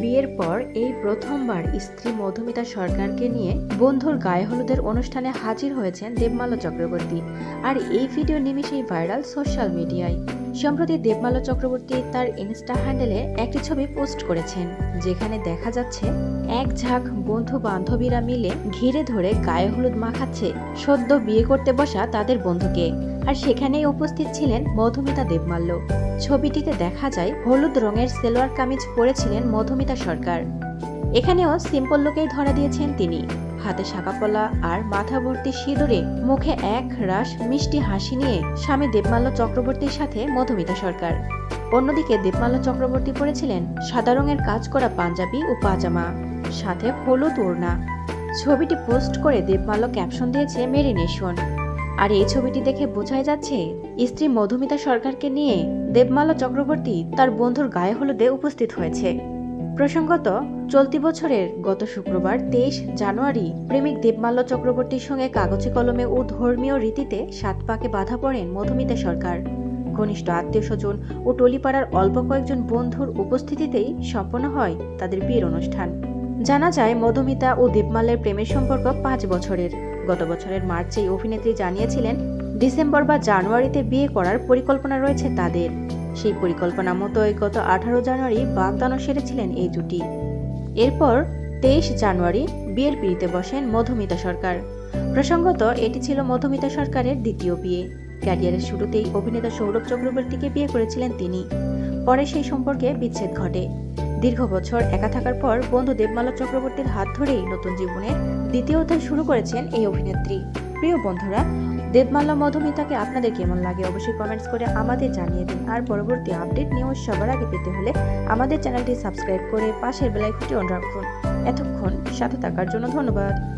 বিয়ের পর এই প্রথমবার স্ত্রী মধুমিতা সরকারকে নিয়ে বন্ধুর গায়ে হলুদের অনুষ্ঠানে হাজির হয়েছেন দেবমালা চক্রবর্তী। আর এই ভিডিও নিমিশেই ভাইরাল সোশ্যাল মিডিয়ায়। সম্প্রতি দেবমাল্য চক্রবর্তী তার ইনস্টা হ্যান্ডেলে একটি ছবি পোস্ট করেছেন, যেখানে দেখা যাচ্ছে এক ঝাঁক বন্ধু বান্ধবীরা মিলে ঘিরে ধরে গায়ে হলুদ মাখাচ্ছে সদ্য বিয়ে করতে বসা তাদের বন্ধুকে। আর সেখানেই উপস্থিত ছিলেন মধুমিতা দেবমাল্য। ছবিটিতে দেখা যায়, হলুদ রঙের সেলোয়ার কামিজ পরেছিলেন মধুমিতা সরকার। এখানেও সিম্পল লোকেই ধরা দিয়েছেন তিনি। হাতে শাকাপলা আর মাথা ভর্তি সিঁদুরে মুখে এক রাস মিষ্টি হাসি নিয়ে স্বামী দেবমাল্য চক্রবর্তীর সাথে মধুমিতা সরকার। অন্যদিকে দেবমাল্য চক্রবর্তী পরেছিলেন সাদা রঙের কাজ করা পাঞ্জাবি ও পাজামা, সাথে হলুদ ওড়না। ছবিটি পোস্ট করে দেবমাল্য ক্যাপশন দিয়েছে মেরিনেশন আর এই ছবিটি দেখে বোঝাই যাচ্ছে, স্ত্রী মধুমিতা সরকারকে নিয়ে দেবমাল্য চক্রবর্তী তার বন্ধুর গায়ে হলুদে উপস্থিত হয়েছে। প্রসঙ্গত, চলতি বছরের গত শুক্রবার তেইশ জানুয়ারি প্রেমিক দেবমাল্য চক্রবর্তীর সঙ্গে কাগজে কলমে ও ধর্মীয় রীতিতে সাত পাকে বাধা পড়েন মধুমিতা সরকার। ঘনিষ্ঠ আত্মীয় স্বজন ও টলিপাড়ার অল্প কয়েকজন বন্ধুর উপস্থিতিতেই সম্পন্ন হয় তাদের বিয়ের অনুষ্ঠান। জানা যায়, মধুমিতা ও দেবমাল্যের প্রেমের সম্পর্ক পাঁচ বছরের। গত বছরের মার্চেই অভিনেত্রী জানিয়েছিলেন, ডিসেম্বর বা জানুয়ারিতে বিয়ে করার পরিকল্পনা রয়েছে তাদের। সেই পরিকল্পনা মতোই গত আঠারো জানুয়ারি বাগদানও সেরেছিলেন এই জুটি এরপর তেইশ জানুয়ারি বিয়ের পিড়িতে বসেন মধুমিতা সরকার। প্রসঙ্গত, এটি ছিল মধুমিতা সরকারের দ্বিতীয় বিয়ে। ক্যারিয়ারের শুরুতেই অভিনেতা সৌরভ চক্রবর্তীকে বিয়ে করেছিলেন তিনি। পরে সেই সম্পর্কে বিচ্ছেদ ঘটে। দীর্ঘ বছর একা থাকার পর বন্ধু দেবমালা চক্রবর্তীর হাত ধরেই নতুন জীবনের দ্বিতীয় অধ্যায় শুরু করেছেন এই অভিনেত্রী। প্রিয় বন্ধুরা দেবমাল্লা মধুমিতাকে আপনাদের কেমন লাগে অবশ্যই কমেন্টস করে আমাদের জানিয়ে দিন। আর পরবর্তী আপডেট নিউজ সবার আগে পেতে হলে আমাদের চ্যানেলটি সাবস্ক্রাইব করে পাশের বেলাইকনটি অন রাখুন। এতক্ষণ সাথে থাকার জন্য ধন্যবাদ।